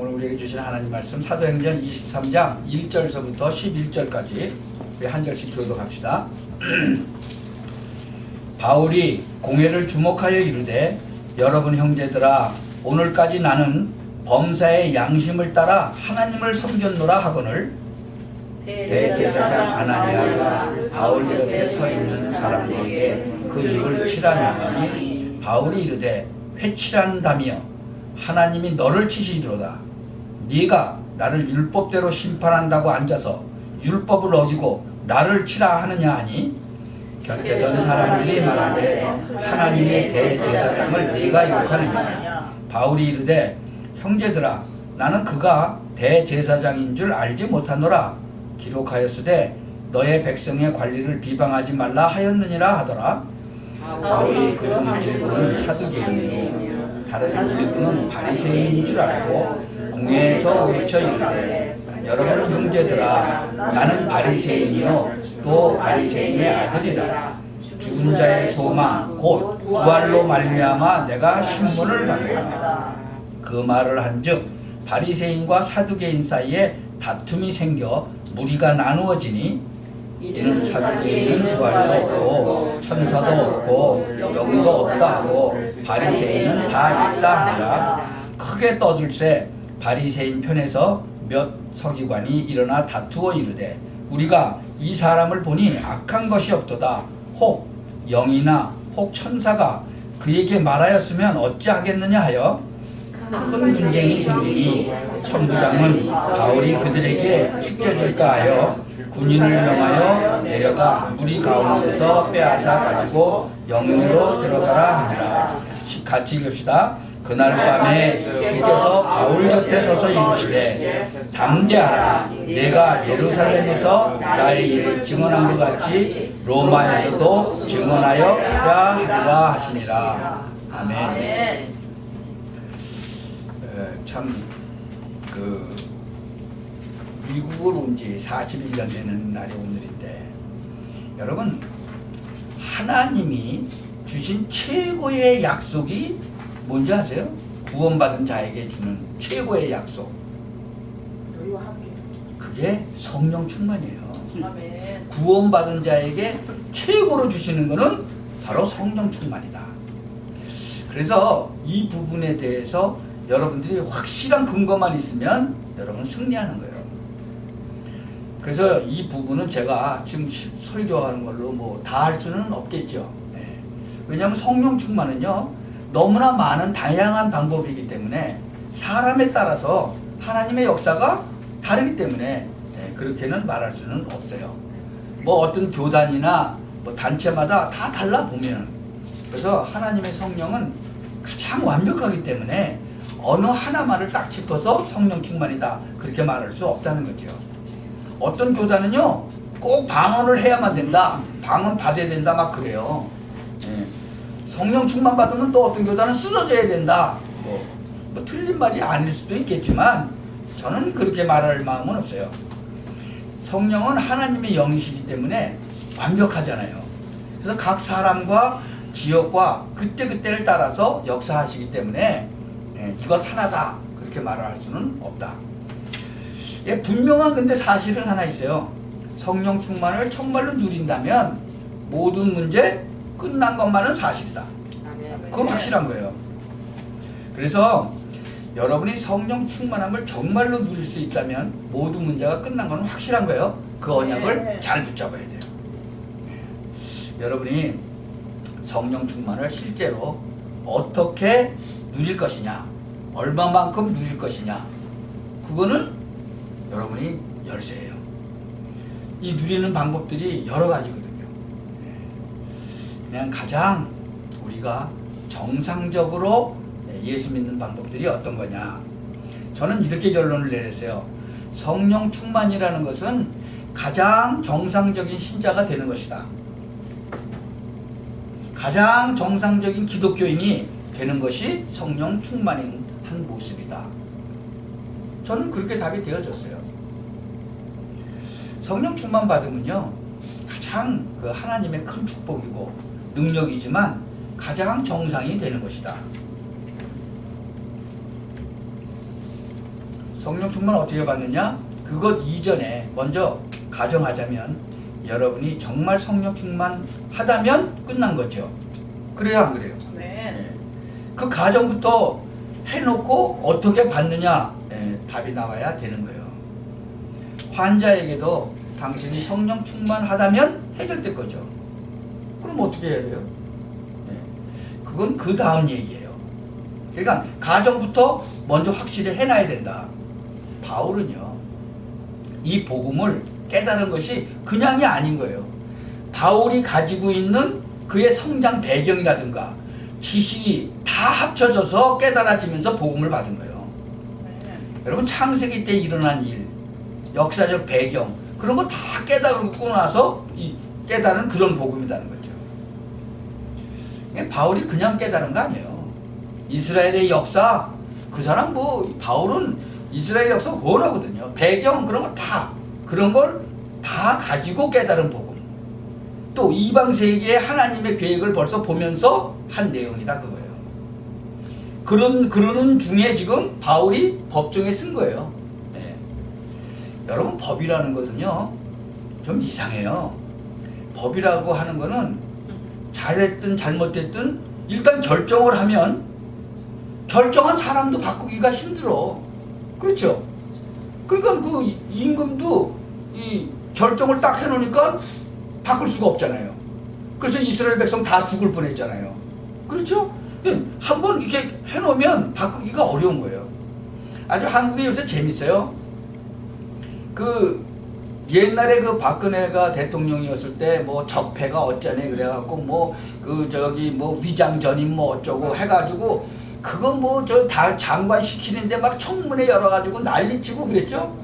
오늘 우리에게 주신 하나님 말씀 사도행전 23장 1절서부터 11절까지 우리 한 절씩 교독합시다. 바울이 공회를 주목하여 이르되 여러분 형제들아 오늘까지 나는 범사의 양심을 따라 하나님을 섬겼노라 하거늘 대제사장 아나니아가 바울 옆에 서 있는 사람들에게 그 입을 치라하니 바울이 이르되 회치란다며 하나님이 너를 치시리로다 네가 나를 율법대로 심판한다고 앉아서 율법을 어기고 나를 치라 하느냐 하니? 곁에 선 사람들이 말하되 하나님의 대제사장을 네가 욕하느냐? 바울이 이르되 형제들아 나는 그가 대제사장인 줄 알지 못하노라. 기록하였으되 너의 백성의 관리를 비방하지 말라 하였느니라 하더라. 바울이 그중 일부는 사두개인이요 다른 일부는 바리새인인 줄 알고 공회에서 외쳐 이르되 여러분 형제들아 나는 바리새인이요. 또 바리새인의 아들이라. 죽은 자의 소망 곧 부활로 말미암아 내가 신문을 받노라 그 말을 한즉 바리새인과 사두개인 사이에 다툼이 생겨 무리가 나누어지니 이는 사두개인은 부활도 없고 천사도 없고 영도 없다 하고 바리새인은 다 있다 하니라 크게 떠들세 바리새인 편에서 몇 서기관이 일어나 다투어 이르되 우리가 이 사람을 보니 악한 것이 없도다. 혹 영이나 혹 천사가 그에게 말하였으면 어찌하겠느냐 하여 큰 분쟁이 생기니 천부장은 바울이 그들에게 찢겨질까 하여 군인을 명하여 내려가 무리 가운데서 빼앗아 가지고 영내로 들어가라 하니라. 같이 읽읍시다 그날 밤에 주께서 바울 곁에 서서 이르시되 담대하라. 내가 예루살렘에서 나의 일을 증언한 것 같이 로마에서도 증언하여야 하리라 하시니라. 아멘. 참그 미국을 온 지 41년 되는 날이 오늘인데 여러분 하나님이 주신 최고의 약속이 뭔지 아세요? 구원받은 자에게 주는 최고의 약속 너희와 함께. 그게 성령 충만이에요 아멘. 구원받은 자에게 최고로 주시는 것은 바로 성령 충만이다. 그래서 이 부분에 대해서 여러분들이 확실한 근거만 있으면 여러분 승리하는 거예요. 그래서 이 부분은 제가 지금 시- 설교하는 걸로 뭐 다 할 수는 없겠죠. 예. 왜냐하면 성령 충만은요 너무나 많은 다양한 방법이기 때문에 사람에 따라서 하나님의 역사가 다르기 때문에 예, 그렇게는 말할 수는 없어요. 뭐 어떤 교단이나 뭐 단체마다 다 달라 보면은 그래서 하나님의 성령은 가장 완벽하기 때문에 어느 하나만을 딱 짚어서 성령 충만이다 그렇게 말할 수 없다는 거죠. 어떤 교단은요 꼭 방언을 해야만 된다, 방언 받아야 된다 막 그래요. 예. 성령 충만 받으면 또 어떤 교단은 쓰러져야 된다. 뭐, 뭐 틀린 말이 아닐 수도 있겠지만 저는 그렇게 말할 마음은 없어요. 성령은 하나님의 영이시기 때문에 완벽하잖아요. 그래서 각 사람과 지역과 그때그때를 따라서 역사하시기 때문에 예, 이것 하나다 그렇게 말을 할 수는 없다. 예, 분명한 근데 사실은 하나 있어요. 성령 충만을 정말로 누린다면 모든 문제 끝난 것만은 사실이다. 그건 확실한 거예요. 그래서 여러분이 성령 충만함을 정말로 누릴 수 있다면 모든 문제가 끝난 건 확실한 거예요. 그 언약을 네. 잘 붙잡아야 돼요. 네. 여러분이 성령 충만을 실제로 어떻게 누릴 것이냐, 얼마만큼 누릴 것이냐, 그거는 여러분이 열쇠예요. 이 누리는 방법들이 여러 가지거든요. 네. 그냥 가장 우리가 정상적으로 예수 믿는 방법들이 어떤 거냐. 저는 이렇게 결론을 내렸어요. 성령 충만이라는 것은 가장 정상적인 신자가 되는 것이다. 가장 정상적인 기독교인이 되는 것이 성령 충만인 한 모습이다. 저는 그렇게 답이 되어졌어요. 성령 충만 받으면요, 가장 그 하나님의 큰 축복이고 능력이지만 가장 정상이 되는 것이다. 성령 충만 어떻게 받느냐? 그것 이전에 먼저 가정하자면 여러분이 정말 성령 충만 하다면 끝난 거죠. 그래요, 안 그래요? 네. 예. 그 가정부터 해놓고 어떻게 받느냐 예, 답이 나와야 되는 거예요. 환자에게도 당신이 성령 충만하다면 해결될 거죠. 그럼 어떻게 해야 돼요? 예. 그건 그 다음 얘기예요. 그러니까 가정부터 먼저 확실히 해놔야 된다. 바울은요, 이 복음을 깨달은 것이 그냥이 아닌 거예요. 바울이 가지고 있는 그의 성장 배경이라든가 지식이 다 합쳐져서 깨달아지면서 복음을 받은 거예요. 네. 여러분 창세기 때 일어난 일, 역사적 배경 그런 거 다 깨달고 나서 이 깨달은 그런 복음이라는. 이게 바울이 그냥 깨달은 거 아니에요. 이스라엘의 역사 그 사람 뭐 바울은 이스라엘 역사 원하거든요. 배경 그런 거 다 그런 걸 다 가지고 깨달은 복음. 또 이방 세계의 하나님의 계획을 벌써 보면서 한 내용이다 그거예요. 그런 그러는 중에 지금 바울이 법정에 쓴 거예요. 네. 여러분 법이라는 것은요 좀 이상해요. 법이라고 하는 거는 잘했든 잘못됐든 일단 결정을 하면 결정한 사람도 바꾸기가 힘들어. 그렇죠? 그러니까 그 임금도 이 결정을 딱 해놓으니까 바꿀 수가 없잖아요. 그래서 이스라엘 백성 다 죽을 뻔했잖아요. 그렇죠? 한번 이렇게 해놓으면 바꾸기가 어려운 거예요. 아주 한국에 요새 재밌어요. 그 옛날에 그 박근혜가 대통령이었을 때 뭐 적폐가 어쩌네 그래갖고 뭐 그 저기 뭐 위장 전임 뭐 어쩌고 해가지고 그거 뭐저 다 장관 시키는데 막 청문회 열어가지고 난리치고 그랬죠.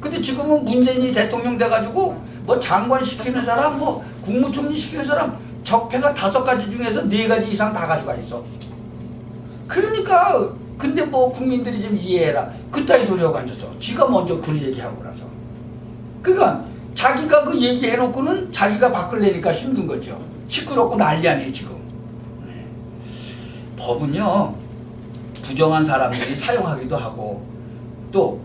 근데 지금은 문재인이 대통령 돼가지고 뭐 장관 시키는 사람 뭐 국무총리 시키는 사람 적폐가 다섯 가지 중에서 네 가지 이상 다 가지고 있어. 그러니까 근데 뭐 국민들이 좀 이해해라. 그따위 소리하고 앉았어. 지가 먼저 그 얘기하고 나서. 그러니까 자기가 그 얘기해놓고는 자기가 바꾸려니까 힘든 거죠. 시끄럽고 난리 아니에요 지금. 네. 법은요 부정한 사람들이 사용하기도 하고 또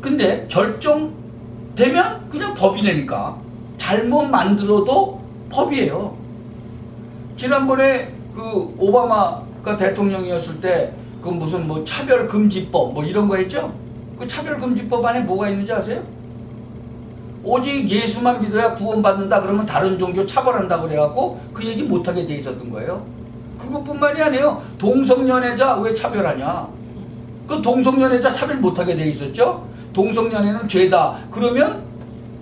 근데 결정되면 그냥 법이라니까 잘못 만들어도 법이에요. 지난번에 그 오바마가 대통령이었을 때 그 무슨 뭐 차별금지법 뭐 이런 거 했죠? 그 차별금지법 안에 뭐가 있는지 아세요? 오직 예수만 믿어야 구원받는다 그러면 다른 종교 차별한다 그래갖고 그 얘기 못하게 돼 있었던 거예요. 그것뿐만이 아니에요. 동성연애자 왜 차별하냐? 그 동성연애자 차별 못하게 돼 있었죠? 동성연애는 죄다. 그러면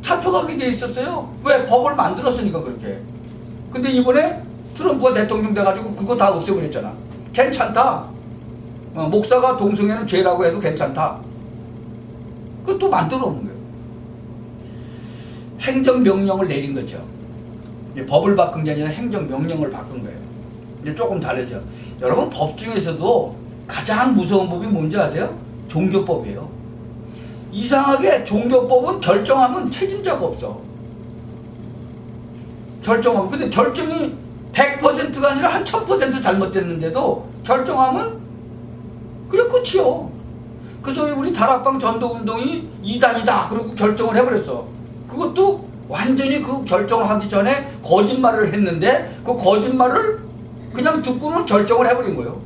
잡혀가게 돼 있었어요. 왜? 법을 만들었으니까 그렇게. 근데 이번에 트럼프가 대통령 돼가지고 그거 다 없애버렸잖아. 괜찮다. 어, 목사가 동성애는 죄라고 해도 괜찮다. 그것도 만들어 놓은. 행정명령을 내린 거죠. 법을 바꾼 게 아니라 행정명령을 바꾼 거예요. 이제 조금 다르죠. 여러분 법 중에서도 가장 무서운 법이 뭔지 아세요? 종교법이에요. 이상하게 종교법은 결정하면 책임자가 없어. 결정하면 근데 결정이 100%가 아니라 한 1000% 잘못됐는데도 결정하면 그냥 끝이요. 그래서 우리 다락방 전도 운동이 이단이다. 그리고 결정을 해버렸어. 그것도 완전히 그 결정을 하기 전에 거짓말을 했는데 그 거짓말을 그냥 듣고는 결정을 해버린 거예요.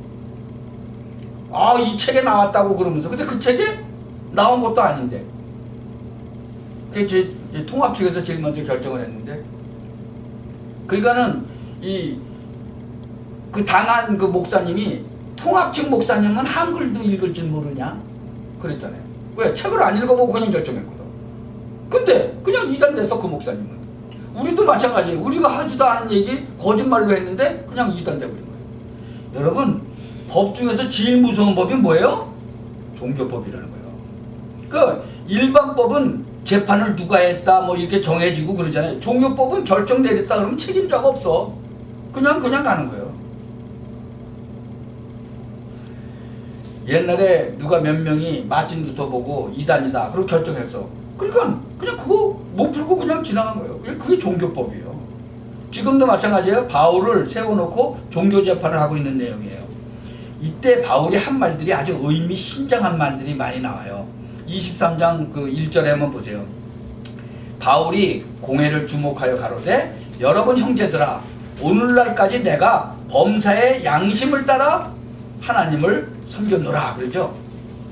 아, 이 책에 나왔다고 그러면서. 근데 그 책에 나온 것도 아닌데. 제 통합 측에서 제일 먼저 결정을 했는데. 그러니까는 이, 그 당한 그 목사님이 통합 측 목사님은 한글도 읽을 줄 모르냐? 그랬잖아요. 왜? 책을 안 읽어보고 그냥 결정했거든. 근데 그냥 이단됐어, 그 목사님은. 우리도 마찬가지예요. 우리가 하지도 않은 얘기 거짓말로 했는데 그냥 이단돼버린 거예요. 여러분, 법 중에서 제일 무서운 법이 뭐예요? 종교법이라는 거예요. 그 일반 법은 재판을 누가 했다 뭐 이렇게 정해지고 그러잖아요. 종교법은 결정 내렸다 그러면 책임자가 없어. 그냥 그냥 가는 거예요. 옛날에 누가 몇 명이 마틴 루터 보고 이단이다 그리고 결정했어. 그러니까 그냥 그거 못 풀고 그냥 지나간 거예요. 그게 종교법이에요. 지금도 마찬가지예요. 바울을 세워놓고 종교 재판을 하고 있는 내용이에요. 이때 바울이 한 말들이 아주 의미심장한 말들이 많이 나와요. 23장 그 1절에 한번 보세요. 바울이 공회를 주목하여 가로되 여러분 형제들아 오늘날까지 내가 범사의 양심을 따라 하나님을 섬겼노라 그러죠.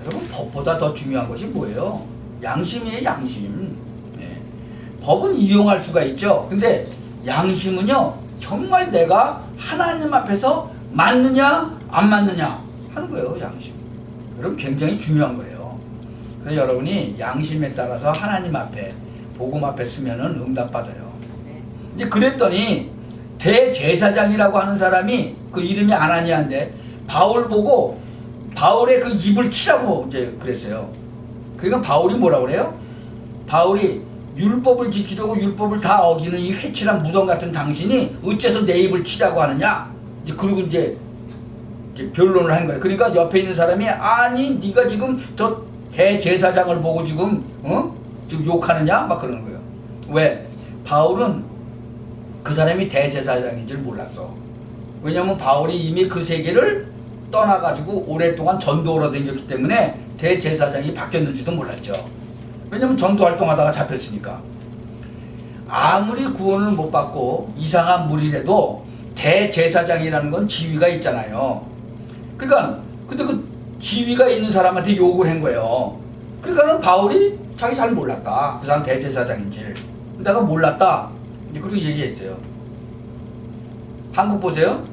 여러분 법보다 더 중요한 것이 뭐예요? 양심이에요 양심. 예. 법은 이용할 수가 있죠. 근데 양심은요 정말 내가 하나님 앞에서 맞느냐 안 맞느냐 하는 거예요 양심. 여러분 굉장히 중요한 거예요. 그래서 여러분이 양심에 따라서 하나님 앞에 복음 앞에 쓰면은 응답받아요. 네. 이제 그랬더니 대제사장이라고 하는 사람이 그 이름이 아나니아인데 바울 보고 바울의 그 입을 치라고 이제 그랬어요. 그러니까 바울이 뭐라 그래요? 바울이 율법을 지키려고 율법을 다 어기는 이 회칠한 무덤 같은 당신이 어째서 내 입을 치자고 하느냐? 이제 그리고 이제, 이제 변론을 한 거예요. 그러니까 옆에 있는 사람이 아니 네가 지금 저 대제사장을 보고 지금 어? 지금 욕하느냐? 막 그러는 거예요. 왜? 바울은 그 사람이 대제사장인 줄 몰랐어. 왜냐면 바울이 이미 그 세계를 떠나가지고 오랫동안 전도로 다녔기 때문에 대제사장이 바뀌었는지도 몰랐죠. 왜냐면 전도 활동하다가 잡혔으니까. 아무리 구원을 못 받고 이상한 무리라도 대제사장이라는 건 지위가 있잖아요. 그러니까 근데 그 지위가 있는 사람한테 욕을 한 거예요. 그러니까는 바울이 자기 잘 몰랐다. 그 사람 대제사장인지. 내가 몰랐다. 그리고 얘기했어요. 한국 보세요.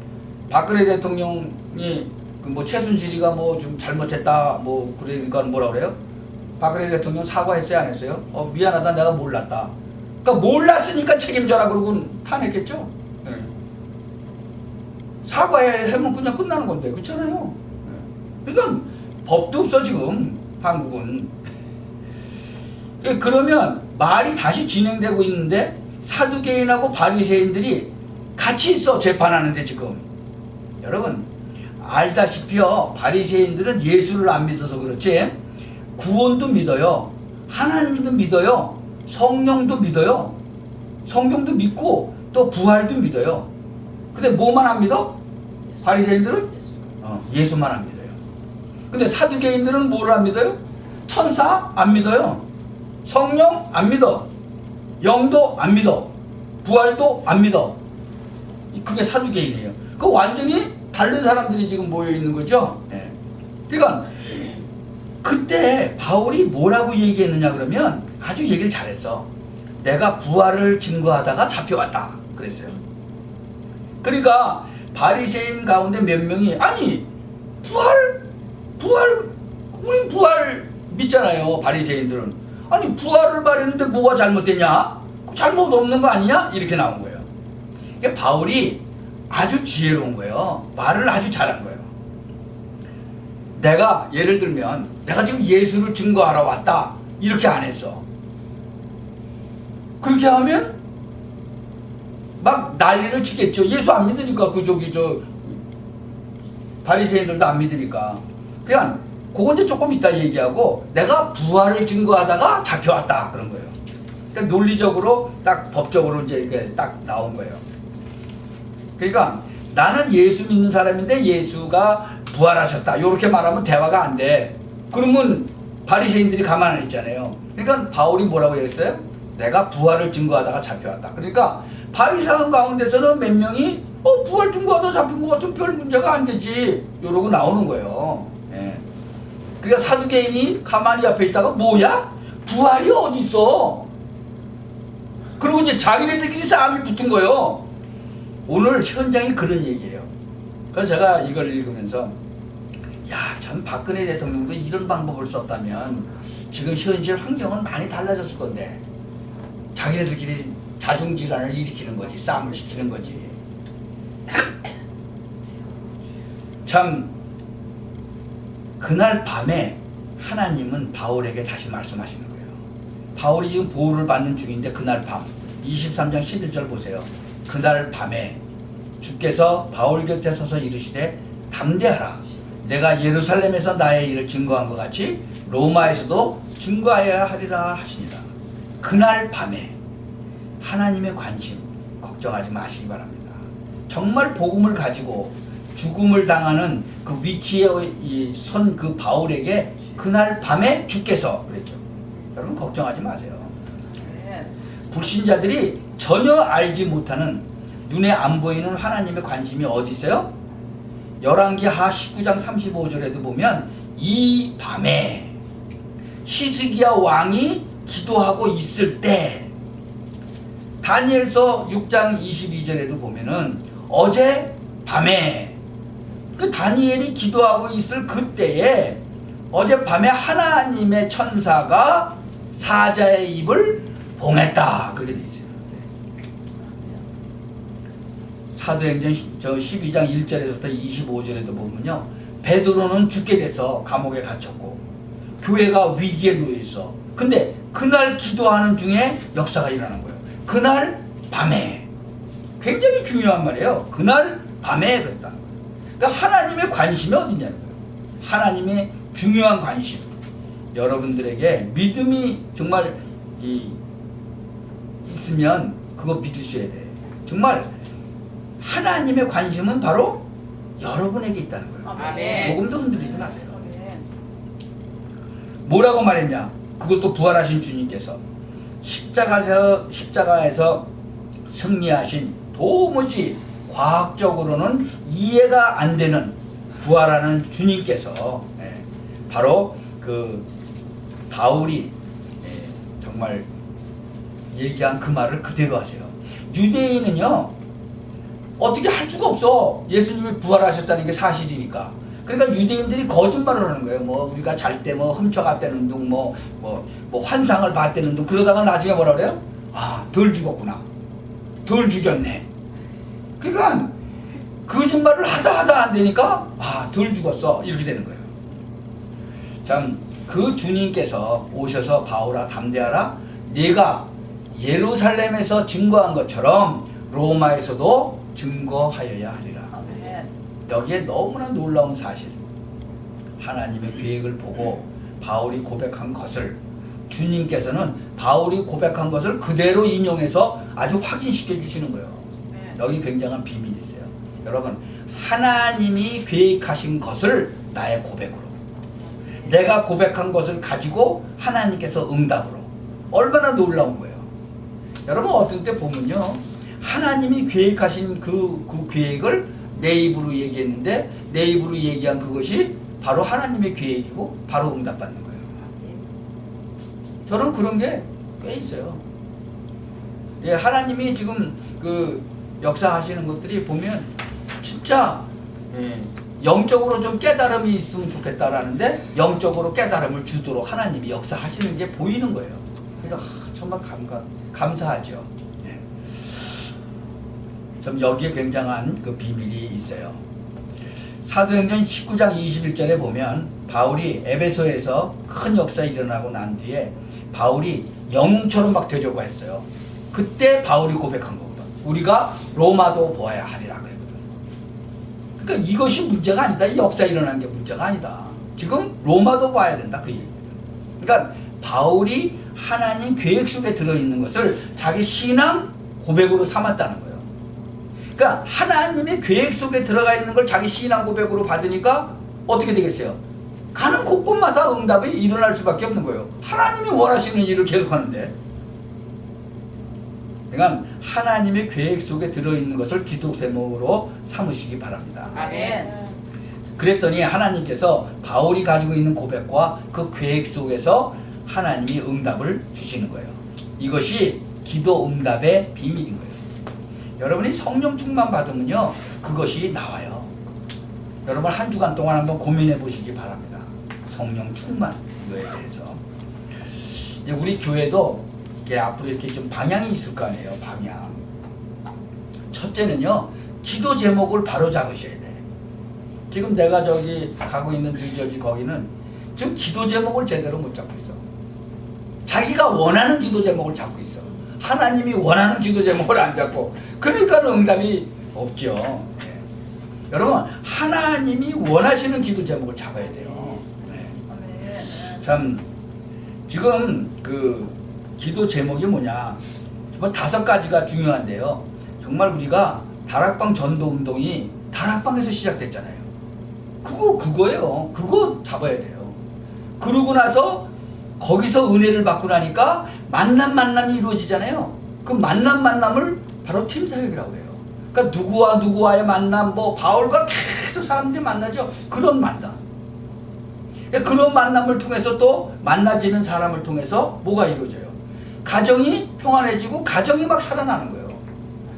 박근혜 대통령이 그 뭐 최순실이가 뭐 좀 잘못했다 뭐 그러니까 뭐라 그래요? 박근혜 대통령 사과했어요 안 했어요? 어 미안하다 내가 몰랐다. 그러니까 몰랐으니까 책임져라 그러고 탄핵했죠. 예. 사과해 하면 그냥 끝나는 건데 그렇잖아요. 예. 그러니까 법도 없어 지금 한국은. 예, 그러면 말이 다시 진행되고 있는데 사두개인하고 바리새인들이 같이 있어 재판하는데 지금 여러분 알다시피요 바리새인들은 예수를 안 믿어서 그렇지 구원도 믿어요 하나님도 믿어요 성령도 믿어요 성경도 믿고 또 부활도 믿어요. 근데 뭐만 안 믿어? 바리새인들은? 어, 예수만 안 믿어요. 근데 사두개인들은 뭘 안 믿어요? 천사 안 믿어요. 성령 안 믿어. 영도 안 믿어. 부활도 안 믿어. 그게 사두개인이에요. 그 완전히 다른 사람들이 지금 모여 있는 거죠? 예. 그러니까 그때 바울이 뭐라고 얘기했느냐 그러면 아주 얘기를 잘했어. 내가 부활을 증거하다가 잡혀왔다. 그랬어요. 그러니까 바리새인 가운데 몇 명이 아니 부활 부활 우린 부활 믿잖아요 바리새인들은. 아니 부활을 말했는데 뭐가 잘못됐냐? 잘못 없는 거 아니냐? 이렇게 나온 거예요. 그러니까 바울이 아주 지혜로운 거예요 말을 아주 잘한 거예요 내가 예를 들면 내가 지금 예수를 증거하러 왔다 이렇게 안 했어 그렇게 하면 막 난리를 치겠죠. 예수 안 믿으니까 그 저기 저 바리새인들도 안 믿으니까 그냥 그건 이제 조금 이따 얘기하고 내가 부활을 증거하다가 잡혀왔다 그런 거예요. 그러니까 논리적으로 딱 법적으로 이제 이게 딱 나온 거예요. 그러니까 나는 예수 믿는 사람인데 예수가 부활하셨다. 이렇게 말하면 대화가 안 돼. 그러면 바리새인들이 가만 안 있잖아요. 그러니까 바울이 뭐라고 했어요? 내가 부활을 증거하다가 잡혀왔다. 그러니까 바리새인 가운데서는 몇 명이 어 부활 증거하다 잡힌 것 같은 별 문제가 안 되지. 이러고 나오는 거예요. 예. 그러니까 사두개인이 가만히 앞에 있다가 뭐야? 부활이 어디 있어? 그리고 이제 자기네들끼리 싸움이 붙은 거예요. 오늘 현장이 그런 얘기예요. 그래서 제가 이걸 읽으면서 야, 참 박근혜 대통령도 이런 방법을 썼다면 지금 현실 환경은 많이 달라졌을 건데 자기네들끼리 자중 질환을 일으키는 거지 싸움을 시키는 거지. 참 그날 밤에 하나님은 바울에게 다시 말씀하시는 거예요. 바울이 지금 보호를 받는 중인데 그날 밤 23장 11절 보세요 그날 밤에 주께서 바울 곁에 서서 이르시되 담대하라 내가 예루살렘에서 나의 일을 증거한 것 같이 로마에서도 증거하여야 하리라 하시니라 그날 밤에 하나님의 관심 걱정하지 마시기 바랍니다. 정말 복음을 가지고 죽음을 당하는 그 위치에 선 그 바울에게 그날 밤에 주께서 그랬죠. 여러분 걱정하지 마세요. 아멘. 불신자들이 전혀 알지 못하는 눈에 안 보이는 하나님의 관심이 어디 있어요? 열왕기 하 19장 35절에도 보면 이 밤에 히스기야 왕이 기도하고 있을 때 다니엘서 6장 22절에도 보면은 어제 밤에 그 다니엘이 기도하고 있을 그때에 어젯밤에 하나님의 천사가 사자의 입을 봉했다 그렇게 돼 있어요. 사도행전 저 12장 1절에서부터 25절에도 보면요. 베드로는 죽게 돼서 감옥에 갇혔고 교회가 위기에 놓여 있어. 근데 그날 기도하는 중에 역사가 일어난 거예요. 그날 밤에 굉장히 중요한 말이에요. 그날 밤에 그랬다. 그러니까 하나님의 관심이 어디냐는 거예요. 하나님의 중요한 관심. 여러분들에게 믿음이 정말 이 있으면 그거 믿으셔야 돼. 정말 하나님의 관심은 바로 여러분에게 있다는 거예요. 아멘. 조금도 흔들리지 마세요. 아멘. 뭐라고 말했냐? 그것도 부활하신 주님께서 십자가에서 십자가에서 승리하신 도무지 과학적으로는 이해가 안 되는 부활하는 주님께서 예, 바로 그 바울이 예, 정말 얘기한 그 말을 그대로 하세요. 유대인은요 어떻게 할 수가 없어. 예수님이 부활하셨다는 게 사실이니까. 그러니까 유대인들이 거짓말을 하는 거예요. 뭐 우리가 잘 때 뭐 훔쳐갔다는 둥, 뭐, 뭐, 뭐 환상을 봤다는 둥. 그러다가 나중에 뭐라 그래요? 아, 덜 죽었구나. 덜 죽였네. 그러니까 거짓말을 하다 하다 안 되니까 아, 덜 죽었어. 이렇게 되는 거예요. 참, 그 주님께서 오셔서 바울아 담대하라. 네가 예루살렘에서 증거한 것처럼 로마에서도 증거하여야 하리라. 여기에 너무나 놀라운 사실. 하나님의 계획을 보고 바울이 고백한 것을 주님께서는 바울이 고백한 것을 그대로 인용해서 아주 확인시켜 주시는 거예요. 아멘. 여기 굉장한 비밀이 있어요. 여러분, 하나님이 계획하신 것을 나의 고백으로, 내가 고백한 것을 가지고 하나님께서 응답으로, 얼마나 놀라운 거예요. 여러분, 어떤 때 보면요. 하나님이 계획하신 그, 그 계획을 내 입으로 얘기했는데, 내 입으로 얘기한 그것이 바로 하나님의 계획이고, 바로 응답받는 거예요. 저는 그런 게 꽤 있어요. 예, 하나님이 지금 그 역사하시는 것들이 보면 진짜 예, 영적으로 좀 깨달음이 있으면 좋겠다라는데 영적으로 깨달음을 주도록 하나님이 역사하시는 게 보이는 거예요. 그러니까 하, 정말 감가, 감사하죠. 예. 참 여기에 굉장한 그 비밀이 있어요. 사도행전 19장 21절에 보면 바울이 에베소에서 큰 역사 일어나고 난 뒤에 바울이 영웅처럼 막 되려고 했어요. 그때 바울이 고백한 거거든. 우리가 로마도 보아야 하리라 그랬거든. 그러니까 이것이 문제가 아니다. 이 역사 일어난 게 문제가 아니다. 지금 로마도 봐야 된다 그 얘기거든. 그러니까 바울이 하나님 계획 속에 들어 있는 것을 자기 신앙 고백으로 삼았다는 거예요. 그러니까 하나님의 계획 속에 들어가 있는 걸 자기 신앙 고백으로 받으니까 어떻게 되겠어요? 가는 곳곳마다 응답이 일어날 수밖에 없는 거예요. 하나님이 원하시는 일을 계속하는데. 그러니까 하나님의 계획 속에 들어있는 것을 기도 제목으로 삼으시기 바랍니다. 아멘. 그랬더니 하나님께서 바울이 가지고 있는 고백과 그 계획 속에서 하나님이 응답을 주시는 거예요. 이것이 기도 응답의 비밀인 거예요. 여러분이 성령 충만 받으면요, 그것이 나와요. 여러분 한 주간 동안 한번 고민해 보시기 바랍니다. 성령 충만 이거에 대해서. 이제 우리 교회도 이렇게 앞으로 이렇게 좀 방향이 있을 거 아니에요, 방향. 첫째는요, 기도 제목을 바로 잡으셔야 돼. 지금 내가 저기 가고 있는 뉴저지 거기는 지금 기도 제목을 제대로 못 잡고 있어. 자기가 원하는 기도 제목을 잡고 있어. 하나님이 원하는 기도 제목을 안 잡고 그러니까 응답이 없죠. 예. 여러분 하나님이 원하시는 기도 제목을 잡아야 돼요. 네. 참 지금 그 기도 제목이 뭐냐 뭐 다섯 가지가 중요한데요. 정말 우리가 다락방 전도 운동이 다락방에서 시작됐잖아요. 그거 그거예요. 그거 잡아야 돼요. 그러고 나서 거기서 은혜를 받고 나니까 만남 만남이 이루어지잖아요. 그 만남 만남을 바로 팀 사역이라고 그래요. 그러니까 누구와 누구와의 만남, 뭐 바울과 계속 사람들이 만나죠. 그런 만남. 그러니까 그런 만남을 통해서 또 만나지는 사람을 통해서 뭐가 이루어져요? 가정이 평안해지고 가정이 막 살아나는 거예요.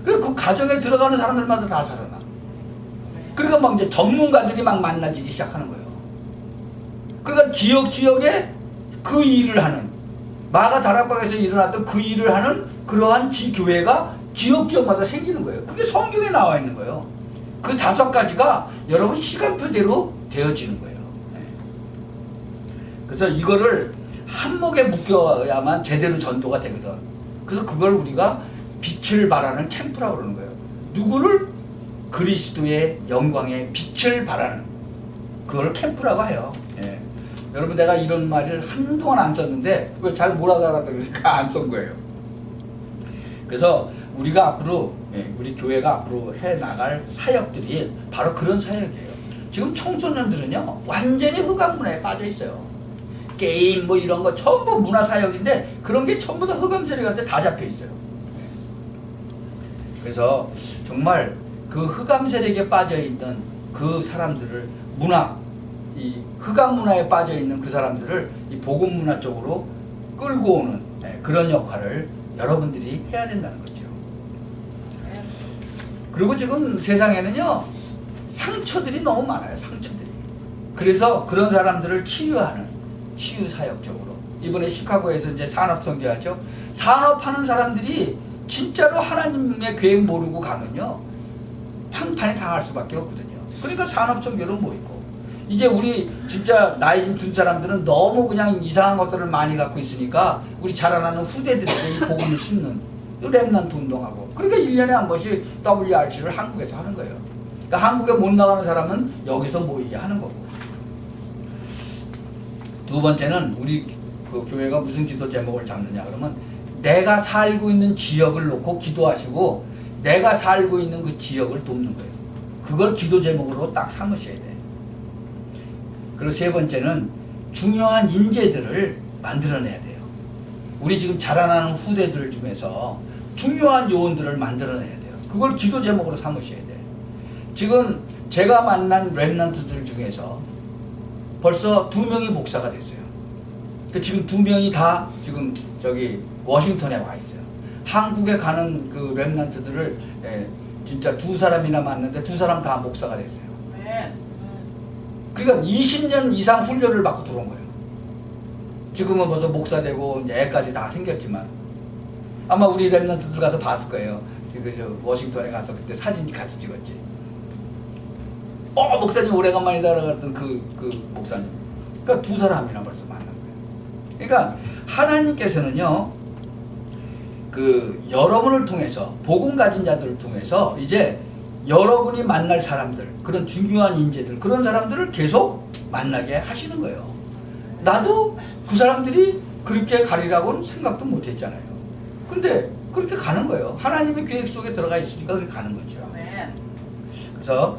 그리고 그 가정에 들어가는 사람들마다 다 살아나. 그러니까 막 이제 전문가들이 막 만나지기 시작하는 거예요. 그러니까 지역 지역에 그 일을 하는 마가 다락방에서 일어났던 그 일을 하는 그러한 지 교회가 지역 지역마다 생기는 거예요. 그게 성경에 나와 있는 거예요. 그 다섯 가지가 여러분 시간표대로 되어지는 거예요. 네. 그래서 이거를 한목에 묶여야만 제대로 전도가 되거든. 그래서 그걸 우리가 빛을 발하는 캠프라고 그러는 거예요. 누구를 그리스도의 영광의 빛을 발하는 그걸 캠프라고 해요. 예. 여러분 내가 이런 말을 한동안 안 썼는데 왜 잘 못 알아듣으니까 안 쓴 거예요. 그래서 우리가 앞으로 예, 우리 교회가 앞으로 해 나갈 사역들이 바로 그런 사역이에요. 지금 청소년들은요 완전히 흑암 문화에 빠져 있어요. 게임 뭐 이런 거 전부 문화 사역인데 그런 게 전부 다 흑암 세력한테 다 잡혀 있어요. 그래서 정말 그 흑암 세력에 빠져 있는 그 사람들을 문화 이 흑암 문화에 빠져 있는 그 사람들을 이 복음 문화 쪽으로 끌고 오는 예, 그런 역할을 여러분들이 해야 된다는 거죠. 그리고 지금 세상에는요 상처들이 너무 많아요 상처들이. 그래서 그런 사람들을 치유하는 치유 사역적으로. 이번에 시카고에서 이제 산업 선교하죠. 산업하는 사람들이 진짜로 하나님의 계획 모르고 가면요 판판이 당할 수밖에 없거든요. 그러니까 산업 선교는 모이고 이제 우리 진짜 나이 좀 든 사람들은 너무 그냥 이상한 것들을 많이 갖고 있으니까 우리 자라나는 후대들에게 이 복음을 심는 이 랩난트 운동하고 그러니까 1년에 한 번씩 WRC를 한국에서 하는 거예요. 그러니까 한국에 못 나가는 사람은 여기서 모이게 하는 거고. 두 번째는 우리 그 교회가 무슨 기도 제목을 잡느냐 그러면 내가 살고 있는 지역을 놓고 기도하시고 내가 살고 있는 그 지역을 돕는 거예요. 그걸 기도 제목으로 딱 삼으셔야 돼. 그리고 세 번째는 중요한 인재들을 만들어내야 돼요. 우리 지금 자라나는 후대들 중에서 중요한 요원들을 만들어내야 돼요. 그걸 기도 제목으로 삼으셔야 돼. 지금 제가 만난 랩런트들 중에서 벌써 두 명이 목사가 됐어요. 그 지금 두 명이 다 지금 저기 워싱턴에 와 있어요. 한국에 가는 그 랩런트들을 예, 진짜 두 사람이나 만났는데 두 사람 다 목사가 됐어요. 그러니까 20년 이상 훈련을 받고 들어온 거예요. 지금은 벌써 목사 되고 애까지 다 생겼지만 아마 우리 랩런트들 가서 봤을 거예요. 그저 워싱턴에 가서 그때 사진 같이 찍었지. 어 목사님 오래간만이다 그랬던 그, 그 목사님. 그러니까 두 사람이나 벌써 만난 거예요. 그러니까 하나님께서는요. 그 여러분을 통해서 복음 가진 자들을 통해서 이제 여러분이 만날 사람들 그런 중요한 인재들 그런 사람들을 계속 만나게 하시는 거예요. 나도 그 사람들이 그렇게 가리라고는 생각도 못 했잖아요. 근데 그렇게 가는 거예요. 하나님의 계획 속에 들어가 있으니까 그렇게 가는 거죠. 아멘. 그래서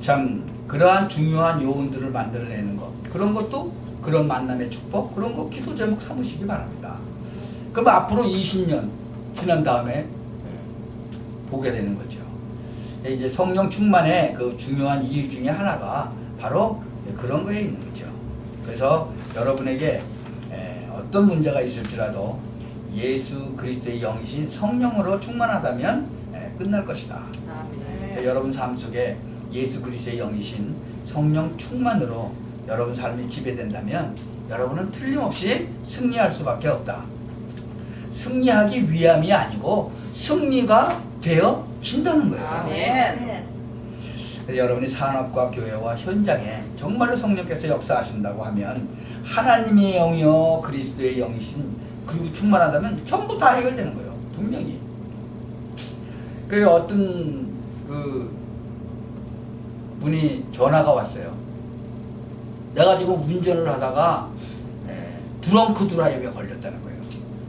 참 그러한 중요한 요원들을 만들어내는 것 그런 것도 그런 만남의 축복 그런 거 기도 제목 삼으시기 바랍니다. 그럼 앞으로 20년 지난 다음에 예, 보게 되는 거죠. 예, 이제 성령 충만의 그 중요한 이유 중에 하나가 바로 그런 거에 있는 거죠. 그래서 여러분에게 에, 어떤 문제가 있을지라도 예수 그리스도의 영이신 성령으로 충만하다면 에, 끝날 것이다. 아멘. 여러분 삶 속에 예수 그리스도의 영이신 성령 충만으로 여러분 삶이 지배된다면 여러분은 틀림없이 승리할 수밖에 없다. 승리하기 위함이 아니고 승리가 되어 진다는 거예요. 아멘. 여러분이 산업과 교회와 현장에 정말로 성령께서 역사하신다고 하면 하나님의 영이요 그리스도의 영이신 그리고 충만하다면 전부 다 해결되는 거예요. 분명히. 그 어떤 그 분이 전화가 왔어요. 내가 지금 운전을 하다가 에, 드렁크 드라이브에 걸렸다는 거예요.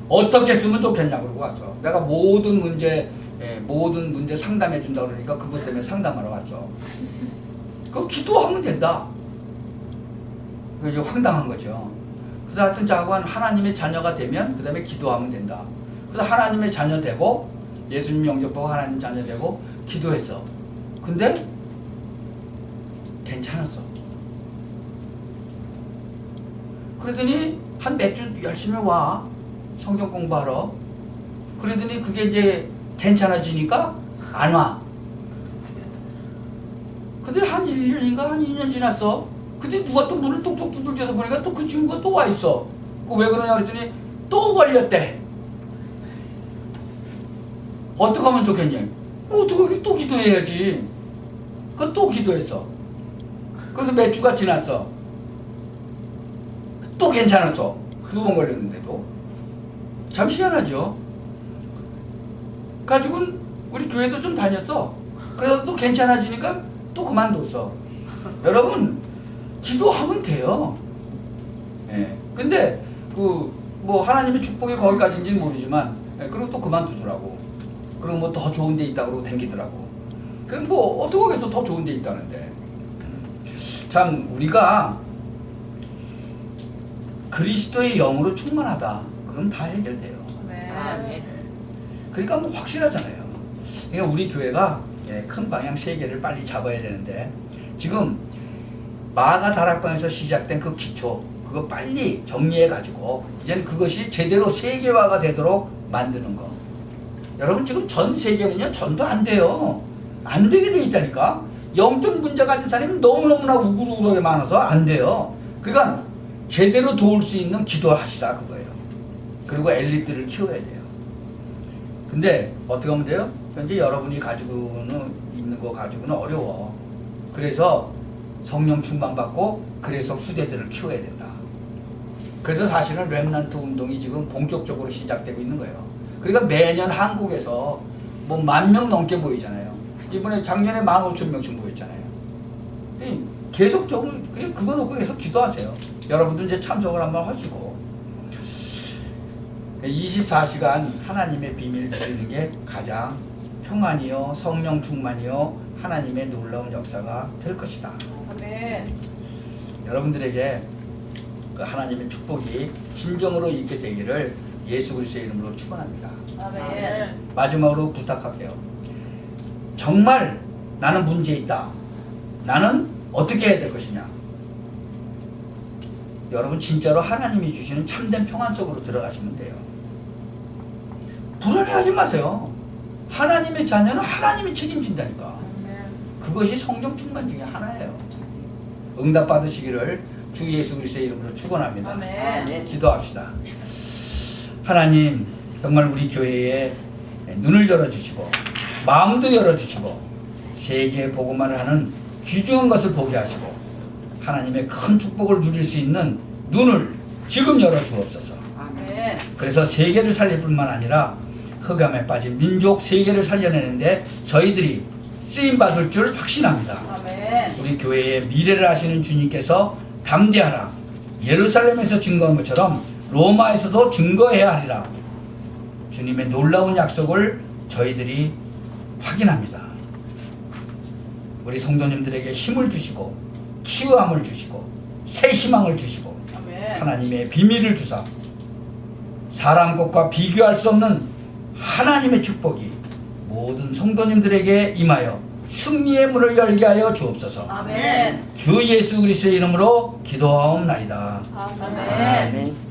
어떻게 쓰면 좋겠냐 그러고 와서 내가 모든 문제 예, 모든 문제 상담해 준다 그러니까 그것 때문에 상담하러 왔어. 그 기도하면 된다. 그 이제 황당한 거죠. 그래서 하여튼 자관 하나님의 자녀가 되면 그 다음에 기도하면 된다. 그래서 하나님의 자녀 되고 예수님 영접하고 하나님 자녀 되고 기도했어. 근데 괜찮았어. 그러더니 한 몇 주 열심히 와 성경 공부하러. 그러더니 그게 이제 괜찮아지니까 안 와. 근데 한 1년인가 한 2년 지났어. 그때 누가 또 문을 톡톡 두들겨서 보니까 또 그 친구가 또 와 있어. 그 왜 그러냐 그랬더니 또 걸렸대. 어떻게 하면 좋겠냐? 어떻게 또 기도해야지. 그 또 기도했어. 그래서 몇 주가 지났어. 또 괜찮았어. 두 번 걸렸는데도. 참 희한하죠. 가지고 우리 교회도 좀 다녔어. 그래서 또 괜찮아지니까 또 그만뒀어. 여러분 기도하면 돼요. 예. 근데 그 뭐 하나님의 축복이 거기까지인지는 모르지만 예, 그리고 또 그만두더라고. 그리고 뭐 더 좋은 데 있다 그러고 댕기더라고. 그럼 뭐 어떻게 하겠어 더 좋은 데 있다는데. 참 우리가 그리스도의 영으로 충만하다. 그럼 다 해결돼요. 아멘. 그러니까 뭐 확실하잖아요. 그러니까 우리 교회가 예, 큰 방향 세 개를 빨리 잡아야 되는데 지금 마가 다락방에서 시작된 그 기초 그거 빨리 정리해 가지고 이제는 그것이 제대로 세계화가 되도록 만드는 거. 여러분 지금 전 세계는요 전도 안 돼요. 안 되게 돼 있다니까. 영적 문제가 있는 사람이 너무너무나 우글우글하게 많아서 안 돼요. 그러니까 제대로 도울 수 있는 기도하시라 그거예요. 그리고 엘리트를 키워야 돼요. 근데 어떻게 하면 돼요? 현재 여러분이 가지고는 있는 거 가지고는 어려워. 그래서 성령 충만 받고 그래서 후대들을 키워야 된다. 그래서 사실은 렘난트 운동이 지금 본격적으로 시작되고 있는 거예요. 그러니까 매년 한국에서 뭐 만 명 넘게 모이잖아요. 이번에 작년에 만 오천 명씩 모였잖아요. 이 계속적으로 그냥 그거 놓고 계속 기도하세요. 여러분도 이제 참석을 한번 하시고 24시간 하나님의 비밀 누리는 게 가장 평안이요 성령 충만이요 하나님의 놀라운 역사가 될 것이다. 아멘. 여러분들에게 그 하나님의 축복이 진정으로 있게 되기를 예수 그리스도의 이름으로 축원합니다. 아멘. 마지막으로 부탁할게요. 정말 나는 문제 있다. 나는 어떻게 해야 될 것이냐? 여러분 진짜로 하나님이 주시는 참된 평안 속으로 들어가시면 돼요. 불안해하지 마세요. 하나님의 자녀는 하나님이 책임진다니까. 그것이 성령 충만 중에 하나예요. 응답 받으시기를 주 예수 그리스도의 이름으로 축원합니다. 기도합시다. 하나님, 정말 우리 교회에 눈을 열어 주시고, 마음도 열어 주시고, 세계 복음만을 하는 귀중한 것을 보게 하시고, 하나님의 큰 축복을 누릴 수 있는 눈을 지금 열어 주옵소서. 아멘. 그래서 세계를 살릴 뿐만 아니라 흑암에 빠진 민족 세계를 살려내는데 저희들이 쓰임 받을 줄 확신합니다. 아멘. 우리 교회의 미래를 아시는 주님께서 담대하라. 예루살렘에서 증거한 것처럼 로마에서도 증거해야 하리라. 주님의 놀라운 약속을 저희들이 확인합니다. 우리 성도님들에게 힘을 주시고 치유함을 주시고 새 희망을 주시고 아멘. 하나님의 비밀을 주사 사람 것과 비교할 수 없는 하나님의 축복이 모든 성도님들에게 임하여 승리의 문을 열게 하여 주옵소서. 아멘. 주 예수 그리스도의 이름으로 기도하옵나이다. 아멘. 아멘.